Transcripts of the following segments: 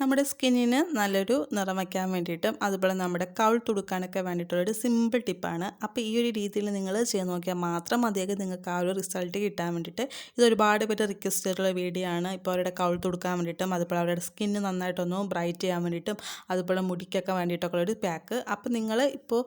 നമ്മുടെ സ്കിന്നിന് നല്ലൊരു നിറം വയ്ക്കാൻ വേണ്ടിയിട്ടും അതുപോലെ നമ്മുടെ കൗൾ തുടുക്കാനൊക്കെ വേണ്ടിയിട്ടുള്ളൊരു സിമ്പിൾ ടിപ്പാണ് അപ്പോൾ ഈ ഒരു രീതിയിൽ നിങ്ങൾ ചെയ്ത് നോക്കിയാൽ മാത്രം മതിയാകും നിങ്ങൾക്ക് ആ ഒരു റിസൾട്ട് കിട്ടാൻ വേണ്ടിയിട്ട്. ഇത് ഒരുപാട് പേര് റിക്വസ്റ്റ് ചെയ്തിട്ടുള്ള വീഡിയോ ആണ്. ഇപ്പോൾ അവരുടെ കൗൾ തുടുക്കാൻ വേണ്ടിയിട്ടും അതുപോലെ അവരുടെ സ്കിന്ന് നന്നായിട്ടൊന്ന് ബ്രൈറ്റ് ചെയ്യാൻ വേണ്ടിയിട്ടും അതുപോലെ മുടിക്കൊക്കെ വേണ്ടിയിട്ടൊക്കെ ഒരു പാക്ക് അപ്പോൾ നിങ്ങൾ ഇപ്പോൾ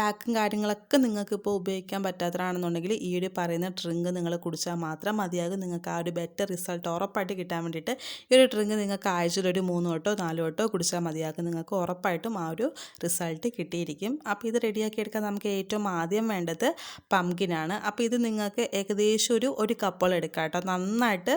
പാക്കും കാര്യങ്ങളൊക്കെ നിങ്ങൾക്ക് ഇപ്പോൾ ഉപയോഗിക്കാൻ പറ്റാത്തതാണെന്നുണ്ടെങ്കിൽ ഈ ഒരു പറയുന്ന ഡ്രിങ്ക് നിങ്ങൾ കുടിച്ചാൽ മാത്രം മതിയാകും. നിങ്ങൾക്ക് ആ ഒരു ബെറ്റർ റിസൾട്ട് ഉറപ്പായിട്ട് കിട്ടാൻ വേണ്ടിയിട്ട് ഈ ഒരു ഡ്രിങ്ക് നിങ്ങൾക്ക് ആഴ്ചയിലൊരു മൂന്ന് വട്ടോ നാല് വട്ടോ കുടിച്ചാൽ മതിയാക്കും. നിങ്ങൾക്ക് ഉറപ്പായിട്ടും ആ ഒരു റിസൾട്ട് കിട്ടിയിരിക്കും. അപ്പോൾ ഇത് റെഡിയാക്കി എടുക്കാൻ നമുക്ക് ഏറ്റവും ആദ്യം വേണ്ടത് പംകിനാണ് അപ്പോൾ ഇത് നിങ്ങൾക്ക് ഏകദേശം ഒരു ഒരു കപ്പോളം എടുക്കാം കേട്ടോ. നന്നായിട്ട്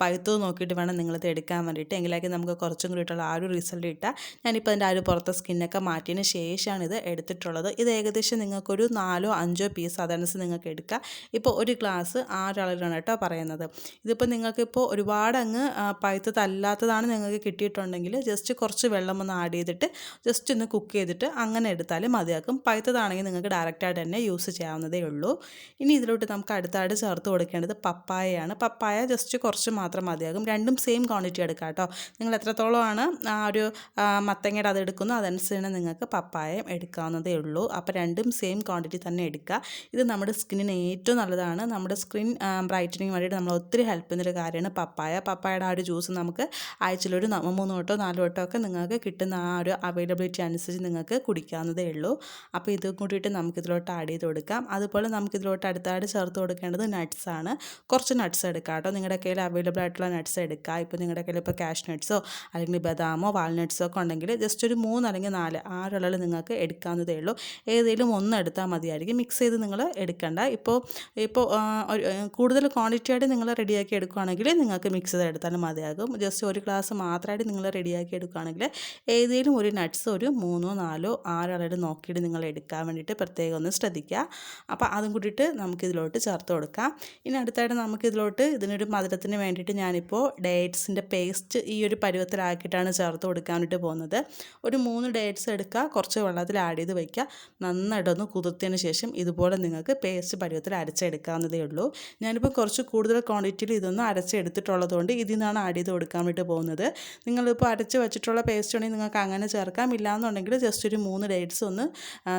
പഴുത്തത് നോക്കിയിട്ട് വേണം നിങ്ങളിത് എടുക്കാൻ വേണ്ടിയിട്ട്. എങ്കിലേക്ക് നമുക്ക് കുറച്ചും കൂടിയിട്ടുള്ള ആ ഒരു റിസൾട്ട് കിട്ടുക. ഞാനിപ്പോൾ അതിന്റെ ആ ഒരു പുറത്തെ സ്കിന്നൊക്കെ മാറ്റിയതിന് ശേഷമാണ് ഇത് എടുത്തിട്ടുള്ളത്. ഇത് ഏകദേശം നിങ്ങൾക്കൊരു നാലോ അഞ്ചോ പീസ് അതനുസരിച്ച് നിങ്ങൾക്ക് എടുക്കാം. ഇപ്പോൾ ഒരു ഗ്ലാസ് ആറളവിലാണ് കേട്ടോ പറയുന്നത്. ഇതിപ്പോൾ നിങ്ങൾക്കിപ്പോൾ ഒരുപാട് അങ്ങ് പഴുത്തതല്ലാത്തതാണ് നിങ്ങൾക്ക് കിട്ടിയിട്ടുണ്ടെങ്കിൽ ഉണ്ടെങ്കിൽ ജസ്റ്റ് കുറച്ച് വെള്ളം ഒന്ന് ആഡ് ചെയ്തിട്ട് ജസ്റ്റ് ഒന്ന് കുക്ക് ചെയ്തിട്ട് അങ്ങനെ എടുത്താലും മതിയാക്കും. പഴുത്തതാണെങ്കിൽ നിങ്ങൾക്ക് ഡയറക്റ്റായിട്ട് തന്നെ യൂസ് ചെയ്യാവുന്നതേ ഉള്ളൂ. ഇനി ഇതിലോട്ട് നമുക്ക് അടുത്തായിട്ട് ചേർത്ത് കൊടുക്കേണ്ടത് പപ്പായയാണ്. പപ്പായ ജസ്റ്റ് കുറച്ച് മാത്രം മതിയാകും. രണ്ടും സെയിം ക്വാണ്ടിറ്റി എടുക്കാം കേട്ടോ. നിങ്ങൾ എത്രത്തോളമാണ് ആ ഒരു മത്തങ്ങയുടെ അത് എടുക്കുന്നു അതനുസരിച്ച് നിങ്ങൾക്ക് പപ്പായം എടുക്കാവുന്നതേ ഉള്ളൂ. അപ്പോൾ രണ്ടും സെയിം ക്വാണ്ടിറ്റി തന്നെ എടുക്കുക. ഇത് നമ്മുടെ സ്കിന്നിന് ഏറ്റവും നല്ലതാണ്. നമ്മുടെ സ്കിൻ ബ്രൈറ്റനിങ് വേണ്ടിയിട്ട് നമ്മൾ ഒത്തിരി ഹെൽപ്പ് ചെയ്യുന്നൊരു കാര്യമാണ് പപ്പായ. പപ്പായയുടെ ആ ഒരു ജ്യൂസ് നമുക്ക് ആഴ്ചയിലൊരു മൂന്ന് വട്ടോ നാല് വട്ടോ ഒക്കെ നിങ്ങൾക്ക് കിട്ടുന്ന ആ ഒരു അവൈലബിലിറ്റി അനുസരിച്ച് നിങ്ങൾക്ക് കുടിക്കാവുന്നതേ ഉള്ളൂ. അപ്പോൾ ഇത് കൂടിയിട്ട് നമുക്കിതിലോട്ട് ആഡ് ചെയ്ത് കൊടുക്കാം. അതുപോലെ നമുക്കിതിലോട്ട് അടുത്തായിട്ട് ചേർത്ത് കൊടുക്കേണ്ടത് നട്ട്സ് ആണ്. കുറച്ച് നട്ട്സ് എടുക്കാം കേട്ടോ. നിങ്ങളുടെ കയ്യിൽ അവൈലബിൾ ആയിട്ടുള്ള നട്ട്സ് എടുക്കുക ഇപ്പോൾ നിങ്ങളുടെ കയ്യിൽ ഇപ്പോൾ ക്യാഷ് നട്ട്സോ അല്ലെങ്കിൽ ബദാമോ വാൾനട്ട്സോ ഒക്കെ ഉണ്ടെങ്കിൽ ജസ്റ്റ് ഒരു മൂന്ന് അല്ലെങ്കിൽ നാല് ആറുകളിൽ നിങ്ങൾക്ക് എടുക്കാവുന്നതേ ഉള്ളൂ. ഏതെങ്കിലും ഒന്ന് എടുത്താൽ മതിയായിരിക്കും. മിക്സ് ചെയ്ത് നിങ്ങൾ എടുക്കണ്ട. ഇപ്പോൾ ഇപ്പോൾ കൂടുതൽ ക്വാണ്ടിറ്റി ആയിട്ട് നിങ്ങൾ റെഡിയാക്കി എടുക്കുകയാണെങ്കിൽ നിങ്ങൾക്ക് മിക്സ് ചെയ്ത് എടുത്താലും മതിയാകും. ജസ്റ്റ് ഒരു ഗ്ലാസ് മാത്രമായിട്ട് നിങ്ങൾ റെഡിയാക്കി എടുക്കുകയാണെങ്കിൽ ഏതെങ്കിലും ഒരു നട്ട്സ് ഒരു മൂന്നോ നാലോ ആറോ അളവ് നോക്കിയിട്ട് നിങ്ങൾ എടുക്കാൻ വേണ്ടിയിട്ട് പ്രത്യേകം ഒന്ന് ശ്രദ്ധിക്കുക. അപ്പോൾ അതും കൂടിയിട്ട് നമുക്കിതിലോട്ട് ചേർത്ത് കൊടുക്കാം. ഇനി അടുത്തായിട്ട് നമുക്കിതിലോട്ട് ഇതിനൊരു മധുരത്തിന് വേണ്ടിയിട്ട് ഞാനിപ്പോൾ ഡേറ്റ്സിന്റെ പേസ്റ്റ് ഈ ഒരു പരുവത്തിലാക്കിയിട്ടാണ് ചേർത്ത് കൊടുക്കാനായിട്ട് വേണ്ടിയിട്ട് പോകുന്നത്. ഒരു മൂന്ന് ഡേറ്റ്സ് എടുക്കുക കുറച്ച് വെള്ളത്തിൽ ആഡ് ചെയ്ത് വയ്ക്കുക നന്നായിട്ടൊന്ന് കുതിർത്തതിന് ശേഷം ഇതുപോലെ നിങ്ങൾക്ക് പേസ്റ്റ് പരുവത്തിൽ അരച്ചെടുക്കാവുന്നതേ ഉള്ളൂ. ഞാനിപ്പോൾ കുറച്ച് കൂടുതൽ ക്വാണ്ടിറ്റിയിൽ ഇതൊന്ന് അരച്ചെടുത്തിട്ടുള്ളതുകൊണ്ട് ഇതിൽ നിന്നാണ് ആഡ് ചെയ്ത് കൊടുക്കാൻ വേണ്ടി പോകുന്നത്. നിങ്ങളിപ്പോൾ അരച്ച് വെച്ചിട്ടുള്ള പേസ്റ്റ് ഉണ്ടെങ്കിൽ നിങ്ങൾക്ക് അങ്ങനെ ചേർക്കാം. ഇല്ലാന്നുണ്ടെങ്കിൽ ജസ്റ്റ് ഒരു മൂന്ന് ഡേറ്റ്സ് ഒന്ന്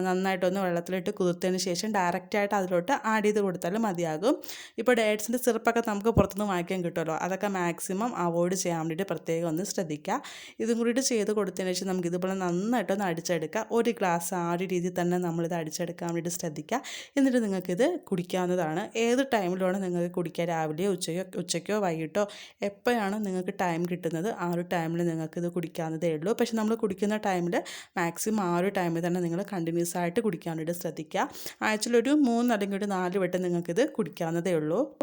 നന്നായിട്ടൊന്ന് വെള്ളത്തിലിട്ട് കുതിർത്തതിന് ശേഷം ഡയറക്റ്റായിട്ട് അതിലോട്ട് ആഡ് ചെയ്ത് കൊടുത്താലും മതിയാകും. ഇപ്പോൾ ഡേറ്റ്സിന്റെ സിറപ്പൊക്കെ നമുക്ക് പുറത്തുനിന്ന് വാങ്ങിക്കാൻ കിട്ടുമല്ലോ. അതൊക്കെ മാക്സിമം അവോയ്ഡ് ചെയ്യാൻ വേണ്ടിയിട്ട് പ്രത്യേകം ഒന്ന് ശ്രദ്ധിക്കുക. ഇതും കൂടിയിട്ട് ചെയ്ത് കൊടുത്തതിന് ശേഷം നമുക്ക് ഇതുപോലെ നന്നായിട്ടൊന്ന് അടിച്ചെടുക്കുക ഒരു ഗ്ലാസ് ആ ഒരു രീതിയിൽ തന്നെ നമ്മളിത് അടിച്ചെടുക്കാൻ വേണ്ടിയിട്ട് ശ്രദ്ധിക്കുക. എന്നിട്ട് നിങ്ങൾക്കിത് കുടിക്കാവുന്നതാണ്. ഏത് ടൈമിലാണ് നിങ്ങൾക്ക് കുടിക്കുക? രാവിലെയോ ഉച്ചയോ ഉച്ചയ്ക്കോ വൈകിട്ടോ? എപ്പോഴാണ് നിങ്ങൾക്ക് ടൈം കിട്ടുന്നത്? ആ ഒരു ടൈമിൽ നിങ്ങൾക്കിത് കുടിക്കാവുന്നതേ ഉള്ളൂ. പക്ഷെ നമ്മൾ കുടിക്കുന്ന ടൈമിൽ മാക്സിമം ആ ഒരു ടൈമിൽ തന്നെ നിങ്ങൾ കണ്ടിന്യൂസ് ആയിട്ട് കുടിക്കാൻ വേണ്ടി ശ്രദ്ധിക്കുക. ആഴ്ചയിലൊരു മൂന്ന് അല്ലെങ്കിൽ ഒരു നാല് വട്ടം നിങ്ങൾക്കിത് കുടിക്കാവുന്നതേ ഉള്ളൂ.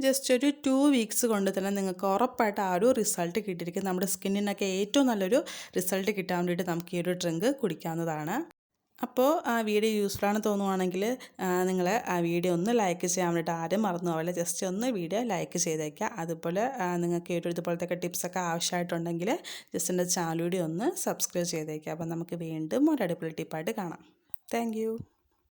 ജസ്റ്റ് ഒരു ടു വീക്സ് കൊണ്ട് തന്നെ നിങ്ങൾക്ക് ഉറപ്പായിട്ട് ആ ഒരു റിസൾട്ട് കിട്ടിയിരിക്കും. നമ്മുടെ സ്കിന്നിനൊക്കെ ഏറ്റവും നല്ലൊരു റിസൾട്ട് കിട്ടാൻ വേണ്ടിയിട്ട് നമുക്ക് ഈ ഒരു ഡ്രിങ്ക് കുടിക്കാവുന്നതാണ്. അപ്പോൾ ആ വീഡിയോ യൂസ്ഫുൾ ആണ് തോന്നുവാണെങ്കിൽ നിങ്ങൾ ആ വീഡിയോ ഒന്ന് ലൈക്ക് ചെയ്യാൻ വേണ്ടിയിട്ട് ആരും മറന്നു പോകില്ല ജസ്റ്റ് ഒന്ന് വീഡിയോ ലൈക്ക് ചെയ്തേക്കുക. അതുപോലെ നിങ്ങൾക്ക് ഏറ്റവും ഇതുപോലത്തെ ടിപ്സൊക്കെ ആവശ്യമായിട്ടുണ്ടെങ്കിൽ ജസ്റ്റ് എന്റെ ചാനൽ കൂടി ഒന്ന് സബ്സ്ക്രൈബ് ചെയ്തേക്കുക. അപ്പം നമുക്ക് വീണ്ടും ഒരു അടിപൊളി ടിപ്പായിട്ട് കാണാം. താങ്ക്